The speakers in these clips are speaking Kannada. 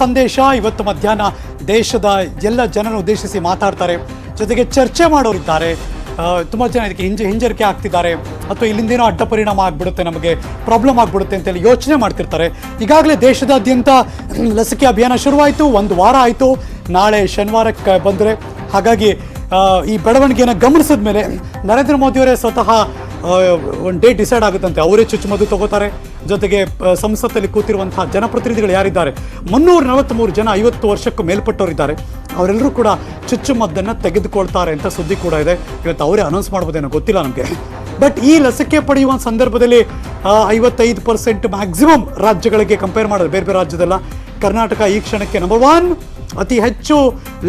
ಸಂದೇಶ ಇವತ್ತು ಮಧ್ಯಾಹ್ನ ದೇಶದ ಎಲ್ಲ ಜನರನ್ನು ಉದ್ದೇಶಿಸಿ ಮಾತಾಡ್ತಾರೆ. ಜೊತೆಗೆ ಚರ್ಚೆ ಮಾಡೋರಿದ್ದಾರೆ. ತುಂಬ ಜನ ಇದಕ್ಕೆ ಹಿಂಜ, ಹಿಂಜರಿಕೆ ಆಗ್ತಿದ್ದಾರೆ. ಅಥವಾ ಇಲ್ಲಿಂದೇನೋ ಅಡ್ಡ ಪರಿಣಾಮ ಆಗ್ಬಿಡುತ್ತೆ, ನಮಗೆ ಪ್ರಾಬ್ಲಮ್ ಆಗ್ಬಿಡುತ್ತೆ ಅಂತೇಳಿ ಯೋಚನೆ ಮಾಡ್ತಿರ್ತಾರೆ. ಈಗಾಗಲೇ ದೇಶದಾದ್ಯಂತ ಲಸಿಕೆ ಅಭಿಯಾನ ಶುರುವಾಯಿತು. ಒಂದು ವಾರ ಆಯಿತು. ನಾಳೆ ಶನಿವಾರಕ್ಕೆ ಬಂದರೆ ಹಾಗಾಗಿ ಈ ಬೆಳವಣಿಗೆಯನ್ನು ಗಮನಿಸಿದ ಮೇಲೆ ನರೇಂದ್ರ ಮೋದಿಯವರೇ ಸ್ವತಃ ಒಂದು ಡೇಟ್ ಡಿಸೈಡ್ ಆಗುತ್ತಂತೆ. ಅವರೇ ಚುಚ್ಚುಮದ್ದು ತಗೋತಾರೆ. ಜೊತೆಗೆ ಸಂಸತ್ತಲ್ಲಿ ಕೂತಿರುವಂತಹ ಜನಪ್ರತಿನಿಧಿಗಳು ಯಾರಿದ್ದಾರೆ? ಮುನ್ನೂರ ನಲವತ್ತ್ಮೂರು ಜನ ಐವತ್ತು ವರ್ಷಕ್ಕೂ ಮೇಲ್ಪಟ್ಟವರಿದ್ದಾರೆ. ಅವರೆಲ್ಲರೂ ಕೂಡ ಚುಚ್ಚುಮದ್ದನ್ನು ತೆಗೆದುಕೊಳ್ತಾರೆ ಅಂತ ಸುದ್ದಿ ಕೂಡ ಇದೆ. ಇವತ್ತು ಅವರೇ ಅನೌನ್ಸ್ ಮಾಡ್ಬೋದೇನೋ ಗೊತ್ತಿಲ್ಲ ನಮಗೆ. ಬಟ್ ಈ ಲಸಿಕೆ ಪಡೆಯುವ ಸಂದರ್ಭದಲ್ಲಿ ಐವತ್ತೈದು ಪರ್ಸೆಂಟ್ ಮ್ಯಾಕ್ಸಿಮಮ್ ರಾಜ್ಯಗಳಿಗೆ ಕಂಪೇರ್ ಮಾಡೋದು ಬೇರೆ ಬೇರೆ ರಾಜ್ಯದಲ್ಲ. ಕರ್ನಾಟಕ ಈ ಕ್ಷಣಕ್ಕೆ ನಂಬರ್ ಒನ್ ಅತಿ ಹೆಚ್ಚು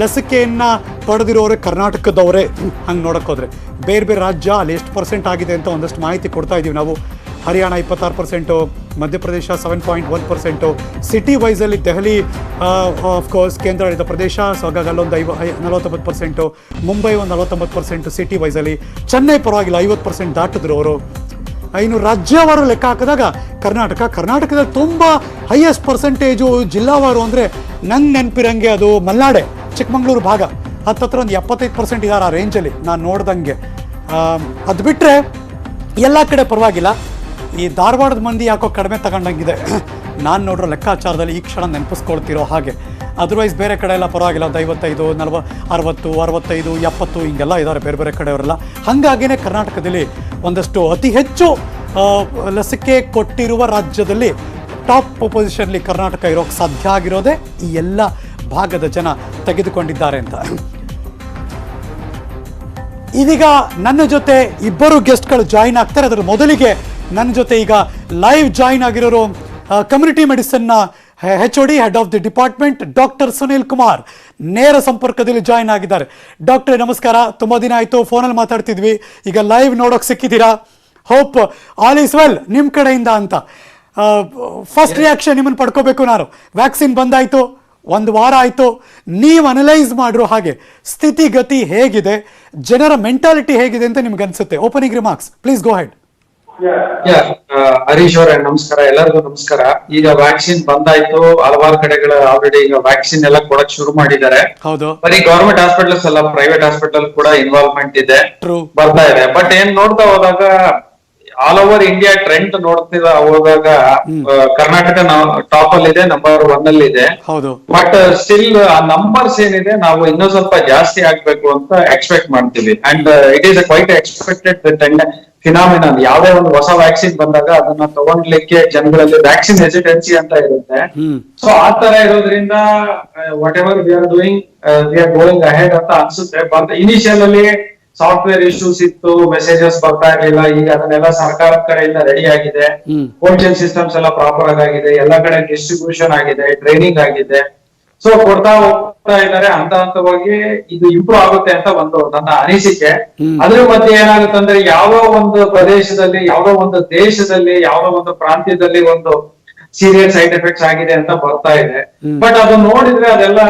ಲಸಿಕೆಯನ್ನು ಪಡೆದಿರೋರೆ ಕರ್ನಾಟಕದವರೇ. ಹಂಗೆ ನೋಡೋಕ್ಕೋದ್ರೆ ಬೇರೆ ಬೇರೆ ರಾಜ್ಯ ಅಲ್ಲಿ ಎಷ್ಟು ಪರ್ಸೆಂಟ್ ಆಗಿದೆ ಅಂತ ಒಂದಷ್ಟು ಮಾಹಿತಿ ಕೊಡ್ತಾ ಇದ್ದೀವಿ ನಾವು. ಹರಿಯಾಣ ಇಪ್ಪತ್ತಾರು percent Madhya Pradesh seven point one percent city ವೈಸಲ್ಲಿ Delhi of course ಕೇಂದ್ರಾಡಳಿತ ಪ್ರದೇಶ, ಸೊ ಹಾಗಾಗಿ ಅಲ್ಲೊಂದು ಐವ ನಲವತ್ತೊಂಬತ್ತು ಪರ್ಸೆಂಟು ಮುಂಬೈ ಒಂದು ನಲವತ್ತೊಂಬತ್ತು ಪರ್ಸೆಂಟು ಸಿಟಿ ವೈಸಲ್ಲಿ ಚೆನ್ನೈ ಪರವಾಗಿಲ್ಲ, ಐವತ್ತು ಪರ್ಸೆಂಟ್ ದಾಟಿದ್ರು ಅವರು ಇನ್ನು ರಾಜ್ಯವಾರು ಲೆಕ್ಕ ಹಾಕಿದಾಗ ಕರ್ನಾಟಕ ಕರ್ನಾಟಕದಲ್ಲಿ ತುಂಬ ಹೈಯೆಸ್ಟ್ ಪರ್ಸೆಂಟೇಜು ಜಿಲ್ಲಾವಾರು ಅಂದರೆ ನಂಗೆ ನೆನಪಿರಂಗೆ ಅದು ಮಲ್ನಾಡೆ, ಚಿಕ್ಕಮಂಗ್ಳೂರು ಭಾಗ. ಹತ್ತತ್ರ ಒಂದು ಎಪ್ಪತ್ತೈದು ಪರ್ಸೆಂಟ್ ಇದ್ದಾರೆ ಆ ರೇಂಜಲ್ಲಿ ನಾನು ನೋಡ್ದಂಗೆ. ಅದು ಬಿಟ್ಟರೆ ಎಲ್ಲ ಕಡೆ ಪರವಾಗಿಲ್ಲ. ಈ ಧಾರವಾಡದ ಮಂದಿ ಯಾಕೋ ಕಡಿಮೆ ತಗೊಂಡಂಗಿದೆ. ನಾನು ನೋಡಿರೋ ಲೆಕ್ಕಾಚಾರದಲ್ಲಿ ಈ ಕ್ಷಣ ನೆನಪಿಸ್ಕೊಳ್ತಿರೋ ಹಾಗೆ. ಅದರ್ವೈಸ್ ಬೇರೆ ಕಡೆ ಎಲ್ಲ ಪರವಾಗಿಲ್ಲ. ಒಂದು ಐವತ್ತೈದು, ನಲ್ವ, ಅರವತ್ತು, ಅರವತ್ತೈದು, ಎಪ್ಪತ್ತು, ಹಿಂಗೆಲ್ಲ ಇದ್ದಾರೆ ಬೇರೆ ಬೇರೆ ಕಡೆಯವರೆಲ್ಲ. ಹಾಗಾಗಿನೇ ಕರ್ನಾಟಕದಲ್ಲಿ ಒಂದಷ್ಟು ಅತಿ ಹೆಚ್ಚು ಲಸಿಕೆ ಕೊಟ್ಟಿರುವ ರಾಜ್ಯದಲ್ಲಿ ಟಾಪ್ ಪೊಸಿಷನ್ಲಿ ಕರ್ನಾಟಕ ಇರೋಕ್ಕೆ ಸಾಧ್ಯ ಆಗಿರೋದೇ ಈ ಎಲ್ಲ ಭಾಗದ ಜನ ತೆಗೆದುಕೊಂಡಿದ್ದಾರೆ ಅಂತ. ಇದೀಗ ನನ್ನ ಜೊತೆ ಇಬ್ಬರು ಗೆಸ್ಟ್ಗಳು ಜಾಯಿನ್ ಆಗ್ತಾರೆ. ಅದರ ಮೊದಲಿಗೆ ನನ್ನ ಜೊತೆ ಈಗ ಲೈವ್ ಜಾಯಿನ್ ಆಗಿರೋರು community ಮೆಡಿಸಿನ್ನ H O D head of the department doctor Sunil Kumar ನೇರ ಸಂಪರ್ಕದಲ್ಲಿ ಜಾಯಿನ್ ಆಗಿದ್ದಾರೆ. ಡಾಕ್ಟರ್ ನಮಸ್ಕಾರ. ತುಂಬ ದಿನ ಆಯಿತು ಫೋನಲ್ಲಿ ಮಾತಾಡ್ತಿದ್ವಿ. ಈಗ ಲೈವ್ ನೋಡೋಕೆ ಸಿಕ್ಕಿದ್ದೀರಾ? ಹೋಪ್ ಆಲ್ ಈಸ್ ವೆಲ್ ನಿಮ್ಮ ಕಡೆಯಿಂದ ಅಂತ. ಫಸ್ಟ್ ರಿಯಾಕ್ಷನ್ ನಿಮ್ಮನ್ನು ಪಡ್ಕೋಬೇಕು ನಾನು. ವ್ಯಾಕ್ಸಿನ್ ಬಂದಾಯಿತು ಒಂದು ವಾರ ಆಯಿತು. ನೀವು ಅನಲೈಸ್ ಮಾಡಿರೋ ಹಾಗೆ ಸ್ಥಿತಿಗತಿ ಹೇಗಿದೆ ಜನರ ಮೆಂಟಾಲಿಟಿ ಹೇಗಿದೆ ಅಂತ ನಿಮ್ಗೆ ಅನ್ಸುತ್ತೆ. Opening remarks please go ahead Harish ಅವರೇ ನಮಸ್ಕಾರ ಎಲ್ಲರಿಗೂ ನಮಸ್ಕಾರ. ಈಗ ವ್ಯಾಕ್ಸಿನ್ ಬಂದಾಯ್ತು. ಹಲವಾರು ಕಡೆಗಳ ಆಲ್ರೆಡಿ ಈಗ ವ್ಯಾಕ್ಸಿನ್ ಎಲ್ಲ ಕೊಡಕ್ ಶುರು ಮಾಡಿದ್ದಾರೆ. ಹೌದು. ಬರೀ ಗವರ್ಮೆಂಟ್ ಹಾಸ್ಪಿಟಲ್ಸ್ ಅಲ್ಲ ಪ್ರೈವೇಟ್ ಹಾಸ್ಪಿಟಲ್ ಕೂಡ ಇನ್ವಾಲ್ವ್ಮೆಂಟ್ ಇದೆ. ಬರ್ತಾ ಇದೆ. ಬಟ್ ಏನ್ ನೋಡ್ತಾ ಹೋದಾಗ ಆಲ್ ಓವರ್ ಇಂಡಿಯಾ ಟ್ರೆಂಡ್ ನೋಡ್ತಿದ ಹೋದಾಗ ಕರ್ನಾಟಕ ಟಾಪ್ ಅಲ್ಲಿ ಇದೆ ನಂಬರ್ ಒನ್ ಅಲ್ಲಿ ಇದೆ. ಹೌದು. ಬಟ್ ಸ್ಟಿಲ್ ಆ ನಂಬರ್ಸ್ ಏನಿದೆ ನಾವು ಇನ್ನೂ ಸ್ವಲ್ಪ ಜಾಸ್ತಿ ಆಗ್ಬೇಕು ಅಂತ ಎಕ್ಸ್ಪೆಕ್ಟ್ ಮಾಡ್ತೀವಿ. And it is a quite expected phenomenal ಯಾವ್ದೇ ಒಂದು ಹೊಸ ವ್ಯಾಕ್ಸಿನ್ ಬಂದಾಗ ಅದನ್ನ ತಗೊಂಡ್ಲಿಕ್ಕೆ ಜನಗಳಲ್ಲಿ ವ್ಯಾಕ್ಸಿನ್ ಹೆಸಿಟೆನ್ಸಿ ಅಂತ ಇರುತ್ತೆ. ಸೊ ಆ ತರ ಇರೋದ್ರಿಂದ whatever we are doing we are going ahead ಅಂತ ಅನ್ಸುತ್ತೆ. ಬಟ್ ಇನಿಷಿಯಲ್ ಅಲ್ಲಿ ಸಾಫ್ಟ್ವೇರ್ ಇಶ್ಯೂಸ್ ಇತ್ತು ಮೆಸೇಜಸ್ ಬರ್ತಾ ಇರಲಿಲ್ಲ ಈಗ ಅದನ್ನೆಲ್ಲ ಸರ್ಕಾರ ಕಡೆಯಿಂದ ರೆಡಿ ಆಗಿದೆ. ಕೋಚಿಂಗ್ ಸಿಸ್ಟಮ್ಸ್ ಎಲ್ಲ ಪ್ರಾಪರ್ ಆಗಿದೆ ಎಲ್ಲ ಕಡೆ ಡಿಸ್ಟ್ರಿಬ್ಯೂಷನ್ ಆಗಿದೆ ಟ್ರೈನಿಂಗ್ ಆಗಿದೆ. ಸೊ ಕೊಡ್ತಾ ಇದ್ದಾರೆ ಹಂತ ಹಂತವಾಗಿ ಇದು ಇಂಪ್ರೂವ್ ಆಗುತ್ತೆ ಅಂತ ಒಂದು ನನ್ನ ಅನಿಸಿಕೆ. ಅದ್ರ ಮಧ್ಯೆ ಏನಾಗುತ್ತೆ ಅಂದ್ರೆ ಯಾವ ಒಂದು ಪ್ರದೇಶದಲ್ಲಿ ಯಾವ್ದೋ ಒಂದು ದೇಶದಲ್ಲಿ ಯಾವ್ದೋ ಒಂದು ಪ್ರಾಂತ್ಯದಲ್ಲಿ ಒಂದು ಸೀರಿಯಸ್ ಸೈಡ್ ಎಫೆಕ್ಟ್ಸ್ ಆಗಿದೆ ಅಂತ ಬರ್ತಾ ಇದೆ. ಬಟ್ ಅದು ನೋಡಿದ್ರೆ ಅದೆಲ್ಲ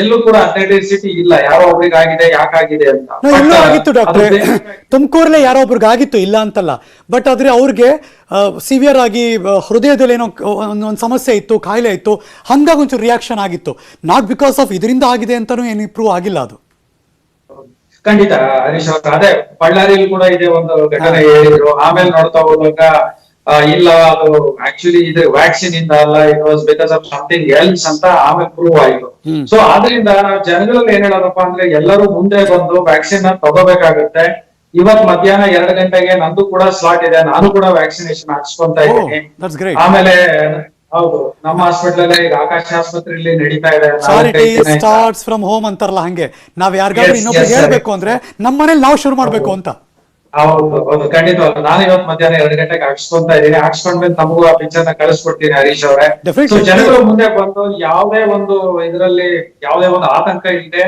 ಎಲ್ಲೂ ಕೂಡ ಅಥೆಂಟಿಸಿಟಿ ಇಲ್ಲ. ಯಾರೋ ಒಬ್ರಿಗೆ ಆಗಿದೆ ಯಾಕಾಗಿದೆ ಅಂತ. ನಾ ಆಗಿತ್ತು ಡಾಕ್ಟ್ರೆ ತುಮಕೂರಲ್ಲೇ ಯಾರೋ ಒಬ್ರಿಗೆ ಆಗಿತ್ತು ಇಲ್ಲ ಅಂತಲ್ಲ. ಬಟ್ ಆದ್ರೆ ಅವ್ರಿಗೆ ಸಿವಿಯರ್ ಆಗಿ ಹೃದಯದಲ್ಲಿ ಏನೋ ಒಂದು ಒಂದು ಸಮಸ್ಯೆ ಇತ್ತು ಕಾಯಿಲೆ ಇತ್ತು ಹಂಗಾಗಿ ಒಂಚೂರು ರಿಯಾಕ್ಷನ್ ಆಗಿತ್ತು. ನಾಟ್ ಬಿಕಾಸ್ ಆಫ್ ಇದರಿಂದ ಆಗಿದೆ ಅಂತಾನೂ ಏನು ಇಂಪ್ರೂವ್ ಆಗಿಲ್ಲ ಅದು. ಖಂಡಿತ ಹರೀಶ್ ಅವ್ರ ಅದೇ ಬಳ್ಳಾರಿಯಲ್ಲಿ ಕೂಡ ಇದೆ ಒಂದು ಘಟನೆ ಹೇಳಿದ್ರು. ಆಮೇಲೆ ನೋಡ್ತಾ ಹೋದಾಗ ಇಲ್ಲ ಅದು ಆಕ್ಚುಲಿ ಇದು ವ್ಯಾಕ್ಸಿನ್ ಇಂದ ಅಲ್ಲ it was because of something else ಅಂತ ಆಮೇಲೆ ಪ್ರೂವ್ ಆಯ್ತು. ಸೊ ಆದ್ರಿಂದ ನಾವು ಜನಗಳಲ್ಲಿ ಏನ್ ಹೇಳೋದಪ್ಪ ಅಂದ್ರೆ ಎಲ್ಲರೂ ಮುಂದೆ ಬಂದು ವ್ಯಾಕ್ಸಿನ್ ತಗೋಬೇಕಾಗುತ್ತೆ. ಇವತ್ ಮಧ್ಯಾಹ್ನ ಎರಡು ಗಂಟೆಗೆ ನಂದು ಕೂಡ ಸ್ಲಾಟ್ ಇದೆ ನಾನು ಕೂಡ ವ್ಯಾಕ್ಸಿನೇಷನ್ ಹಾಕ್ಸ್ಕೊಂತ ಇದ್ದೀನಿ. ಆಮೇಲೆ ಹೌದು ನಮ್ಮ ಹಾಸ್ಪಿಟಲ್ ಈಗ ಆಕಾಶ ಆಸ್ಪತ್ರೆಯಲ್ಲಿ ನಡೀತಾ ಇದೆ ಸ್ಟಾರ್ಟ್ಸ್ ಫ್ರಮ್ ಹೋಮ್ ಅಂತಾರಲ್ಲ ಹಂಗೆ. ನಾವ್ ಯಾರಿಗಾದ್ರೂ Yes, ಇನ್ನೊಬ್ರಿಗೆ ಹೇಳ್ಬೇಕು ಅಂದ್ರೆ ನಮ್ಮನೇಲಿ ನಾವು ಶುರು ಮಾಡ್ಬೇಕು ಅಂತ. ಹೌದು ಖಂಡಿತವಲ್ಲ ನಾನು ಇವತ್ತು ಮಧ್ಯಾಹ್ನ ಎರಡು ಗಂಟೆಗೆ ಹಾಕ್ಸ್ಕೊಂತ ಇದ್ದೀನಿ. ಹಾಕ್ಸ್ಕೊಂಡ್ಮೇಲೆ ತಮಗೂ ಆ ಪಿಕ್ಚರ್ನ ಕಳಿಸ್ಕೊಡ್ತೀನಿ ಹರೀಶ್ ಅವರೇ. ಸೊ ಜನರು ಮುಂದೆ ಬಂದು ಯಾವುದೇ ಒಂದು ಇದರಲ್ಲಿ ಯಾವುದೇ ಒಂದು ಆತಂಕ ಇಲ್ಲದೆ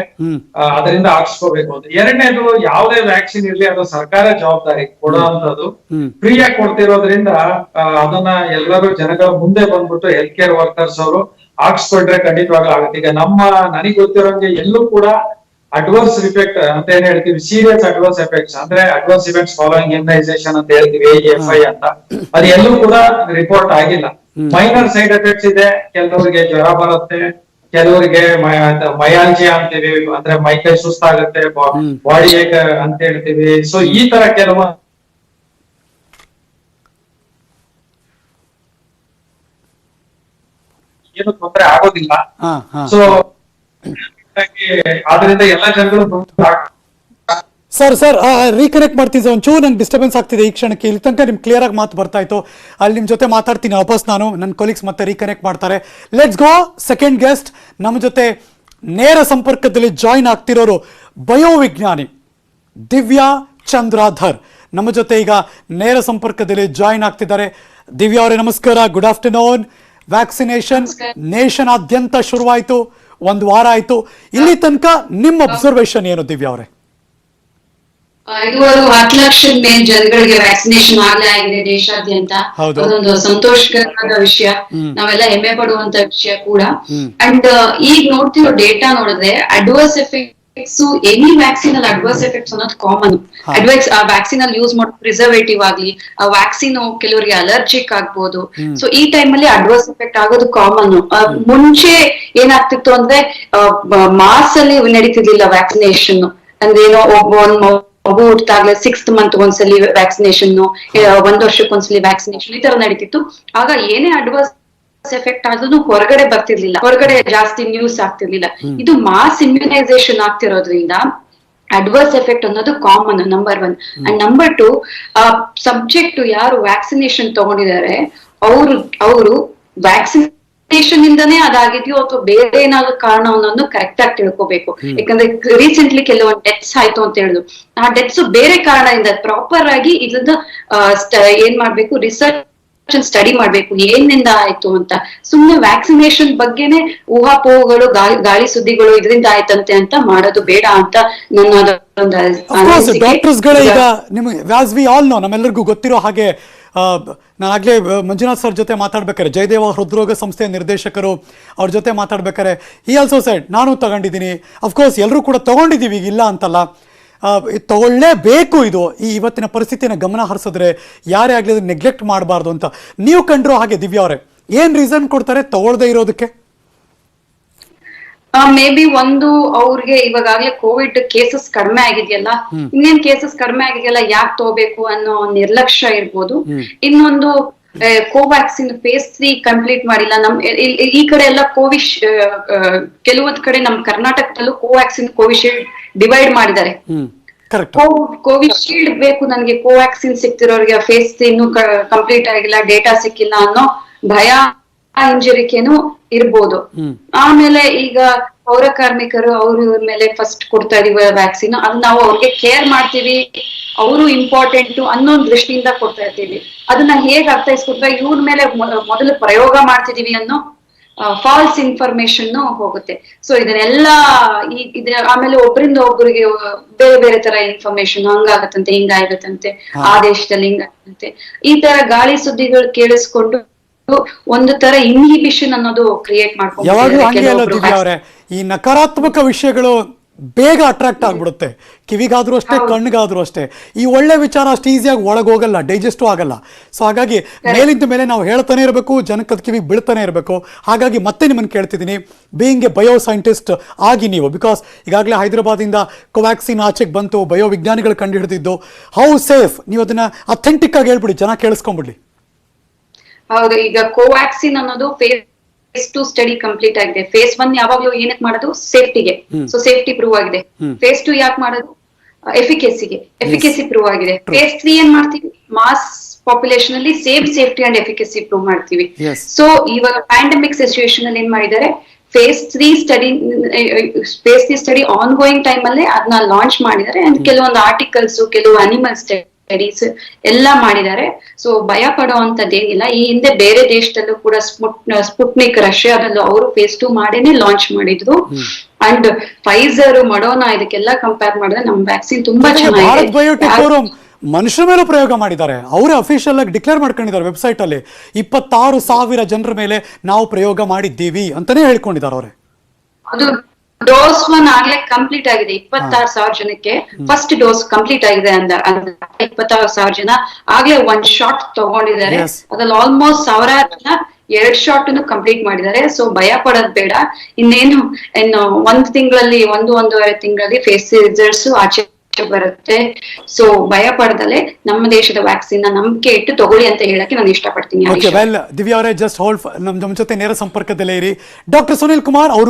ಅದರಿಂದ ಹಾಕ್ಸ್ಕೋಬೇಕು ಅಂತ. ಎರಡನೇದು ಯಾವುದೇ ವ್ಯಾಕ್ಸಿನ್ ಇರ್ಲಿ ಅದು ಸರ್ಕಾರ ಜವಾಬ್ದಾರಿ ಕೊಡುವಂತದ್ದು ಫ್ರೀ ಆಗಿ ಕೊಡ್ತಿರೋದ್ರಿಂದ ಅದನ್ನ ಎಲ್ಲರೂ ಜನಗಳ ಮುಂದೆ ಬಂದ್ಬಿಟ್ಟು ಹೆಲ್ತ್ ಕೇರ್ ವರ್ಕರ್ಸ್ ಅವರು ಹಾಕ್ಸ್ಕೊಂಡ್ರೆ ಖಂಡಿತವಾಗ್ಲೂ ಆಗುತ್ತೆ. ಈಗ ನಮ್ಮ ನನಗೆ ಗೊತ್ತಿರೋಂಗೆ ಎಲ್ಲೂ ಕೂಡ ಅಡ್ವರ್ಸ್ ಇಫೆಕ್ಟ್ ಅಂತ ಏನ್ ಹೇಳ್ತೀವಿ? ಸೀರಿಯಸ್ ಅಡ್ವರ್ಸ್ ಎಫೆಕ್ಟ್ಸ್ ಅಂದ್ರೆ ಅಡ್ವರ್ಸ್ ಇಫೆಕ್ಟ್ಸ್ ಫಾಲೋಯಿಂಗ್ ಇಮ್ಯುನೈಸೇಷನ್ ಅಂತ ಹೇಳ್ತೀವಿ ಎಫ್ ಐ ಅಂತ. ಅದು ಎಲ್ಲೂ ಕೂಡ ರಿಪೋರ್ಟ್ ಆಗಿಲ್ಲ. ಮೈನರ್ ಸೈಡ್ ಎಫೆಕ್ಟ್ಸ್ ಇದೆ. ಕೆಲವರಿಗೆ ಜ್ವರ ಬರುತ್ತೆ ಕೆಲವರಿಗೆ ಮಯಾಲ್ಜಿ ಅಂತೀವಿ ಅಂದ್ರೆ ಮೈಕೈ ಸುಸ್ತಾಗುತ್ತೆ ಬಾಡಿ ಏಕ್ ಅಂತ ಹೇಳ್ತೀವಿ. ಸೊ ಈ ತರ ಕೆಲವು ಏನು ತೊಂದರೆ ಆಗೋದಿಲ್ಲ. ಸೊ ಆದ್ರಿಂದ ಎಲ್ಲ ಜನಗಳು ಸರ್ ಸರ್ ರೀಕನೆಕ್ಟ್ ಮಾಡ್ತಿದ್ದೆ. ಒಂಚೂರು ನಂಗೆ ಡಿಸ್ಟರ್ಬೆನ್ಸ್ ಆಗ್ತಿದೆ ಈ ಕ್ಷಣಕ್ಕೆ. ಇಲ್ಲಿ ತನಕ ನಿಮ್ಗೆ ಕ್ಲಿಯರ್ ಆಗಿ ಮಾತು ಬರ್ತಾ ಇತ್ತು. ಅಲ್ಲಿ ನಿಮ್ಮ ಜೊತೆ ಮಾತಾಡ್ತೀನಿ ವಾಪಸ್ ನಾನು. ನನ್ನ ಕೊಲೀಗ್ಸ್ ಮತ್ತೆ ರೀಕನೆಕ್ಟ್ ಮಾಡ್ತಾರೆ. ಲೆಟ್ಸ್ ಗೋ ಸೆಕೆಂಡ್ ಗೆಸ್ಟ್ ನಮ್ಮ ಜೊತೆ ನೇರ ಸಂಪರ್ಕದಲ್ಲಿ ಜಾಯಿನ್ ಆಗ್ತಿರೋರು ಬಯೋವಿಜ್ಞಾನಿ ದಿವ್ಯಾ ಚಂದ್ರಾಧರ್. ನಮ್ಮ ಜೊತೆ ಈಗ ನೇರ ಸಂಪರ್ಕದಲ್ಲಿ ಜಾಯಿನ್ ಆಗ್ತಿದ್ದಾರೆ. ದಿವ್ಯಾ ಅವರೇ ನಮಸ್ಕಾರ. ಗುಡ್ ಆಫ್ಟರ್ನೂನ್ ವ್ಯಾಕ್ಸಿನೇಷನ್ ನೇಷನ್ ಆದ್ಯಂತ ಶುರುವಾಯಿತು. ಒಂದು ವಾರ ಆಯ್ತು. ಇಲ್ಲಿ ತನಕ ನಿಮ್ಮ ಅಬ್ಸರ್ವೇಷನ್ ಏನು ದಿವ್ಯಾ ಅವರೇ? ಇದುವರೆಗೂ ಹತ್ತು ಲಕ್ಷದ ಮೇಲ್ ಜನಗಳಿಗೆ ವ್ಯಾಕ್ಸಿನೇಷನ್ ಆಗ್ಲೇ ಆಗಿದೆ ದೇಶಾದ್ಯಂತ. ಅದೊಂದು ಸಂತೋಷಕರವಾದ ವಿಷಯ. ನಾವೆಲ್ಲ ಹೆಮ್ಮೆ ಪಡುವಂತ ವಿಷಯ ಕೂಡ. ಅಂಡ್ ಈಗ ನೋಡ್ತಿರೋ ಡೇಟಾ ನೋಡಿದ್ರೆ ಅಡ್ವರ್ಸ್ ಎಫೆಕ್ಟ್ಸ್ ಎನಿ ವ್ಯಾಕ್ಸಿನ್ ಅಲ್ಲಿ ಅಡ್ವರ್ಸ್ ಎಫೆಕ್ಟ್ಸ್ ಅನ್ನೋದು ಕಾಮನ್ ಅಡ್ವೈಸ್ ಆ ವ್ಯಾಕ್ಸಿನ್ ಅಲ್ಲಿ ಯೂಸ್ ಮಾಡೋ ಪ್ರಿಸರ್ವೇಟಿವ್ ಆಗ್ಲಿ ಆ ವ್ಯಾಕ್ಸಿನ್ ಕೆಲವರಿಗೆ ಅಲರ್ಜಿಕ್ ಆಗ್ಬೋದು. ಸೊ ಈ ಟೈಮ್ ಅಲ್ಲಿ ಅಡ್ವರ್ಸ್ ಎಫೆಕ್ಟ್ ಆಗೋದು ಕಾಮನ್ ಮುಂಚೆ ಏನಾಗ್ತಿತ್ತು ಅಂದ್ರೆ ಮಾಸ್ ಅಲ್ಲಿ ನಡೀತಿರ್ಲಿಲ್ಲ ವ್ಯಾಕ್ಸಿನೇಷನ್ ಅಂದ್ರೆ ಏನೋ ಒಬ್ಬ ಒಂದ್ ಮಗು ಹುಟ್ಟಾಗ್ಲೇ ಸಿಕ್ಸ್ತ್ ಮಂತ್ ಒಂದ್ಸಲಿ ವ್ಯಾಕ್ಸಿನೇಷನ್ ಒಂದ್ ವರ್ಷಕ್ಕೊಂದ್ಸಲಿ ವ್ಯಾಕ್ಸಿನೇಷನ್ ಈ ತರ ನಡೀತಿತ್ತು. ಆಗ ಏನೇ ಅಡ್ವರ್ಸ್ ಎಫೆಕ್ಟ್ ಆದ್ರೂ ಹೊರಗಡೆ ಬರ್ತಿರ್ಲಿಲ್ಲ. ಹೊರಗಡೆ ಜಾಸ್ತಿ ನ್ಯೂಸ್ ಆಗ್ತಿರ್ಲಿಲ್ಲ. ಇದು ಮಾಸ್ ಇಮ್ಯುನೈಸೇಷನ್ ಆಗ್ತಿರೋದ್ರಿಂದ ಅಡ್ವರ್ಸ್ ಎಫೆಕ್ಟ್ ಅನ್ನೋದು common number one and number two subject ಯಾರು ವ್ಯಾಕ್ಸಿನೇಷನ್ ತಗೊಂಡಿದ್ದಾರೆ ಅವರು ಅವರು ವ್ಯಾಕ್ಸಿನೇಷನ್ ಇಂದನೇ ಅದಾಗಿದೆಯೋ ಅಥವಾ ಬೇರೆ ಏನಾದ್ರು ಕಾರಣ ಅನ್ನೋದನ್ನು ಕರೆಕ್ಟ್ ಆಗಿ ತಿಳ್ಕೋಬೇಕು. ಯಾಕಂದ್ರೆ ರೀಸೆಂಟ್ಲಿ ಕೆಲವೊಂದು ಡೆತ್ಸ್ ಆಯ್ತು ಅಂತ ಹೇಳುದು. ಆ ಡೆತ್ಸ್ ಬೇರೆ ಕಾರಣದಿಂದ ಪ್ರಾಪರ್ ಆಗಿ ಇದನ್ನ ಏನ್ ಮಾಡ್ಬೇಕು ರಿಸರ್ಚ್ ಸ್ಟಡಿ ಮಾಡ್ಬೇಕು ಏನಿಂದ ಆಯ್ತು ಅಂತ. ಸುಮ್ನೆ ವ್ಯಾಕ್ಸಿನೇಷನ್ ಬಗ್ಗೆನೆ ಊಹಾಪೋಹಗಳು ಗಾಳಿ ಗಾಳಿ ಸುದ್ದಿಗಳು ಇದರಿಂದ ಆಯ್ತಂತೆ ಅಂತ ಮಾಡೋದು ಬೇಡ ಅಂತ ನನ್ನ ಈಗ ನಿಮಗೆ ವ್ಯಾಸ್ ವಿ ಆಲ್ ನೋ ನಮ್ಮೆಲ್ಲರಿಗೂ ಗೊತ್ತಿರೋ ಹಾಗೆ ನಾನಾಗಲೇ ನಾನು ಆಗ್ಲೇ ಆ, ಮಂಜುನಾಥ್ ಸರ್ ಜೊತೆ ಮಾತಾಡ್ಬೇಕಾರೆ ಜಯದೇವ ಹೃದ್ರೋಗ ಸಂಸ್ಥೆಯ ನಿರ್ದೇಶಕರು ಅವ್ರ ಜೊತೆ ಮಾತಾಡ್ಬೇಕಾರೆ ಈ ಆಲ್ಸೋ ಸೈಡ್ ನಾನು ತಗೊಂಡಿದ್ದೀನಿ. ಅಫ್ಕೋರ್ಸ್ ಎಲ್ಲರೂ ಕೂಡ ತಗೊಂಡಿದ್ದೀವಿ ಈಗ ಇಲ್ಲ ಅಂತಲ್ಲ. ತಗೊಳ್ಳೇಬೇಕು ಇದು. ಈ ಇವತ್ತಿನ ಪರಿಸ್ಥಿತಿನ ಗಮನ ಹರಿಸಿದ್ರೆ ಯಾರೇ ಆಗಲಿ ಅದನ್ನು ನೆಗ್ಲೆಕ್ಟ್ ಮಾಡಬಾರ್ದು ಅಂತ. ನೀವು ಕಂಡ್ರು ಹಾಗೆ ದಿವ್ಯಾ ಅವರೇ ಏನು ರೀಸನ್ ಕೊಡ್ತಾರೆ? ತಗೊಳ್ದೇ ಇರೋದಕ್ಕೆ? ಮೇ ಬಿ ಒಂದು ಅವ್ರಿಗೆ ಇವಾಗಾಗ್ಲೇ ಕೋವಿಡ್ ಕೇಸಸ್ ಕಡಿಮೆ ಆಗಿದೆಯಲ್ಲ? ಇನ್ನೇನ್ ಕೇಸಸ್ ಕಡಿಮೆ ಆಗಿದೆಯಲ್ಲ ಯಾಕೆ ತಗೋಬೇಕು ಅನ್ನೋ ನಿರ್ಲಕ್ಷ್ಯ ಇರ್ಬೋದು. ಇನ್ನೊಂದು ಕೋವ್ಯಾಕ್ಸಿನ್ ಫೇಸ್ ತ್ರೀ ಕಂಪ್ಲೀಟ್ ಮಾಡಿಲ್ಲ. ನಮ್ ಈ ಕಡೆ ಎಲ್ಲ ಕೋವಿಶ್ ಕೆಲವೊಂದ್ ಕಡೆ ನಮ್ ಕರ್ನಾಟಕದಲ್ಲೂ ಕೋವ್ಯಾಕ್ಸಿನ್ ಕೋವಿಶೀಲ್ಡ್ ಡಿವೈಡ್ ಮಾಡಿದ್ದಾರೆ. ಕೋವಿಶೀಲ್ಡ್ ಬೇಕು ನನ್ಗೆ ಕೋವ್ಯಾಕ್ಸಿನ್ ಸಿಕ್ತಿರೋರಿಗೆ ಫೇಸ್ ಇನ್ನು ಕಂಪ್ಲೀಟ್ ಆಗಿಲ್ಲ ಡೇಟಾ ಸಿಕ್ಕಿಲ್ಲ ಅನ್ನೋ ಭಯ ಹಿಂಜರಿಕೆನು ಇರ್ಬೋದು. ಆಮೇಲೆ ಈಗ ಪೌರ ಕಾರ್ಮಿಕರು ಅವ್ರ ಮೇಲೆ ಫಸ್ಟ್ ಕೊಡ್ತಾ ಇದೀವಿ ವ್ಯಾಕ್ಸಿನ್ ಅದು ನಾವು ಅವ್ರಿಗೆ ಕೇರ್ ಮಾಡ್ತೀವಿ. ಅವರು ಇಂಪಾರ್ಟೆಂಟ್ ಅನ್ನೋ ದೃಷ್ಟಿಯಿಂದ ಕೊಡ್ತಾ ಇರ್ತೀವಿ. ಅದನ್ನ ಹೇಗ್ ಅರ್ಥೈಸ್ಕೊಟ್ರೆ ಇವ್ರ ಮೇಲೆ ಮೊದ- ಮೊದಲು ಪ್ರಯೋಗ ಮಾಡ್ತಿದೀವಿ ಅನ್ನೋ ಫಾಲ್ಸ್ ಇನ್ಫಾರ್ಮೇಶನ್ ಹೋಗುತ್ತೆ. ಸೊ ಇದನ್ನೆಲ್ಲ ಈ ಇದ ಆಮೇಲೆ ಒಬ್ಬರಿಂದ ಒಬ್ಬರಿಗೆ ಬೇರೆ ಬೇರೆ ತರ ಇನ್ಫಾರ್ಮೇಶನ್ ಹಂಗಾಗತ್ತಂತೆ ಹಿಂಗಾಗತ್ತಂತೆ ಆ ದೇಶದಲ್ಲಿ ಹಿಂಗಾಗತ್ತಂತೆ. ಈ ತರ ಗಾಳಿ ಸುದ್ದಿಗಳು ಕೇಳಿಸ್ಕೊಂಡು ಒಂದು ತರ ಇನ್ಹಿಬಿಷನ್ ಅನ್ನೋದು ಕ್ರಿಯೇಟ್ ಮಾಡ್ಕೊಂಡು ಅವರೇ? ಈ ನಕಾರಾತ್ಮಕ ವಿಷಯಗಳು ಬೇಗ ಅಟ್ರಾಕ್ಟ್ ಆಗ್ಬಿಡುತ್ತೆ. ಕಿವಿಗಾದ್ರೂ ಅಷ್ಟೇ ಕಣ್ಣಿಗಾದ್ರೂ ಅಷ್ಟೇ. ಈ ಒಳ್ಳೆ ವಿಚಾರ ಅಷ್ಟು ಈಸಿಯಾಗಿ ಒಳಗೋಗಲ್ಲ ಡೈಜೆಸ್ಟು ಆಗಲ್ಲ. ಸೊ ಹಾಗಾಗಿ ಮೇಲಿಂದ ಮೇಲೆ ನಾವು ಹೇಳ್ತಾನೆ ಇರಬೇಕು ಜನಕ್ಕದ ಕಿವಿ ಬೀಳ್ತಾನೆ ಇರಬೇಕು. ಹಾಗಾಗಿ ಮತ್ತೆ ನಿಮ್ಮನ್ನು ಕೇಳ್ತಿದ್ದೀನಿ. ಬೀಯಿಂಗ್ ಎ ಬಯೋ ಸೈಂಟಿಸ್ಟ್ ಆಗಿ ನೀವು. ಬಿಕಾಸ್ ಈಗಾಗಲೇ ಹೈದರಾಬಾದಿಂದ ಕೋವ್ಯಾಕ್ಸಿನ್ ಆಚೆಗೆ ಬಂತು ಬಯೋ ವಿಜ್ಞಾನಿಗಳು ಕಂಡು ಹಿಡಿದಿದ್ದು. ಹೌ ಸೇಫ್ ನೀವು ಅದನ್ನ ಅಥೆಂಟಿಕ್ ಆಗಿ ಹೇಳ್ಬಿಡಿ ಜನ ಕೇಳಿಸ್ಕೊಂಬಿಡ್ಲಿ. ಹೌದು ಈಗ ಕೋವ್ಯಾಕ್ಸಿನ್ ಅನ್ನೋದು ಫೇಸ್ ಟು ಸ್ಟಡಿ ಕಂಪ್ಲೀಟ್ ಆಗಿದೆ. ಫೇಸ್ ಒನ್ ಯಾವಾಗ್ಲೂ ಏನಕ್ಕೆ ಮಾಡೋದು? ಸೇಫ್ಟಿಗೆ ಸೊ ಸೇಫ್ಟಿ ಪ್ರೂವ್ ಆಗಿದೆ. ಫೇಸ್ ಟು ಯಾಕೆ ಮಾಡೋದು? ಎಫಿಕೆಸಿಗೆ ಎಫಿಕೆಸಿ ಪ್ರೂವ್ ಆಗಿದೆ. ಫೇಸ್ ತ್ರೀ ಏನ್ ಮಾಡ್ತೀವಿ? ಮಾಸ್ ಪಾಪ್ಯುಲೇಷನ್ ಅಲ್ಲಿ same safety and efficacy prove ಮಾಡ್ತೀವಿ. ಸೊ ಇವಾಗ ಪ್ಯಾಂಡಮಿಕ್ ಸಿಚುವೇಶನ್ ಅಲ್ಲಿ ಏನ್ ಮಾಡಿದ್ದಾರೆ? Phase three study phase three study ongoing time ಅಲ್ಲೇ ಅದನ್ನ ಲಾಂಚ್ ಮಾಡಿದ್ದಾರೆ. ಅಂಡ್ ಕೆಲವೊಂದು ಆರ್ಟಿಕಲ್ಸ್ ಕೆಲವು ಅನಿಮಲ್ ಸ್ಟಡೀಸ್ ಎಲ್ಲ ಮಾಡಿದ್ದಾರೆ. ಸೊ ಭಯ ಪಡುವಂತದ್ದೇನಿಲ್ಲ ಈ ಹಿಂದೆ ಬೇರೆ ದೇಶದಲ್ಲೂ ಕೂಡ ಸ್ಪುಟ್ ಸ್ಪುಟ್ನಿಕ್ ರಷ್ಯಾದಲ್ಲೂ ಅವರು ಫೇಸ್ ಟು ಮಾಡೇನೆ ಲಾಂಚ್ ಮಾಡಿದ್ರು. ಅಂಡ್ ಫೈಸರ್ ಮಡೋನಾ ಇದಕ್ಕೆಲ್ಲ ಕಂಪೇರ್ ಮಾಡಿದ್ರೆ ನಮ್ ವ್ಯಾಕ್ಸಿನ್ ತುಂಬಾ ಚೆನ್ನಾಗಿದೆ. ಮನುಷ್ಯರ ಮೇಲೂ ಪ್ರಯೋಗ ಮಾಡಿದ್ದಾರೆ. ಅವರೇ ಅಫಿಷಿಯಲ್ ಆಗಿ ಡಿಕ್ಲೇರ್ ಮಾಡ್ಕೊಂಡಿದ್ದಾರೆ ವೆಬ್ಸೈಟ್ ಅಲ್ಲಿ. ಇಪ್ಪತ್ತಾರು ಸಾವಿರ ಜನರ ಮೇಲೆ ನಾವು ಪ್ರಯೋಗ ಮಾಡಿದ್ದೀವಿ ಅಂತಾನೆ ಹೇಳ್ಕೊಂಡಿದ್ದಾರೆ ಅವರೇ. ಅದು ಡೋಸ್ ಒನ್ ಆಗ್ಲೇ ಕಂಪ್ಲೀಟ್ ಆಗಿದೆ. ಇಪ್ಪತ್ತಾರು ಸಾವಿರ ಜನಕ್ಕೆ ಫಸ್ಟ್ ಡೋಸ್ ಕಂಪ್ಲೀಟ್ ಆಗಿದೆ ಅಂದ ಇಪ್ಪತ್ತಾರು ಸಾವಿರ ಜನ ಆಗ್ಲೇ ಒಂದ್ ಶಾಟ್ ತಗೊಂಡಿದ್ದಾರೆ. ಅದ್ರಲ್ಲಿ ಆಲ್ಮೋಸ್ಟ್ ಸಾವಿರಾರು ಜನ ಎರಡ್ ಶಾಟ್ ಕಂಪ್ಲೀಟ್ ಮಾಡಿದ್ದಾರೆ. ಸೊ ಭಯ ಪಡೋದ್ ಬೇಡ. ಇನ್ನೇನು ಇನ್ನು ಒಂದ್ ತಿಂಗಳಲ್ಲಿ ಒಂದು ಒಂದೂವರೆ ತಿಂಗಳಲ್ಲಿ ಫೇಸ್ ರಿಸಲ್ಟ್ಸ್ ಆಚೆ ಬರುತ್ತೆ. ಸೊ ಭಯ ಪಡದಲೆ ನಮ್ಮ ದೇಶದ ವ್ಯಾಕ್ಸಿನ್ ನಂಬಿಕೆ ಇಟ್ಟು ತಗೊಳ್ಳಿ ಅಂತ ಹೇಳಕ್ಕೆ ನಾನು ಇಷ್ಟಪಡ್ತೀನಿ ದಿವ್ಯಾ ಅವರೇ ಜಸ್ಟ್ ಹೋಲ್ಡ್ ನಮ್ ನಮ್ಮ ಜೊತೆ ನೇರ ಸಂಪರ್ಕದಲ್ಲೇ ಇರಿ. ಡಾಕ್ಟರ್ ಸುನಿಲ್ ಕುಮಾರ್ ಅವರು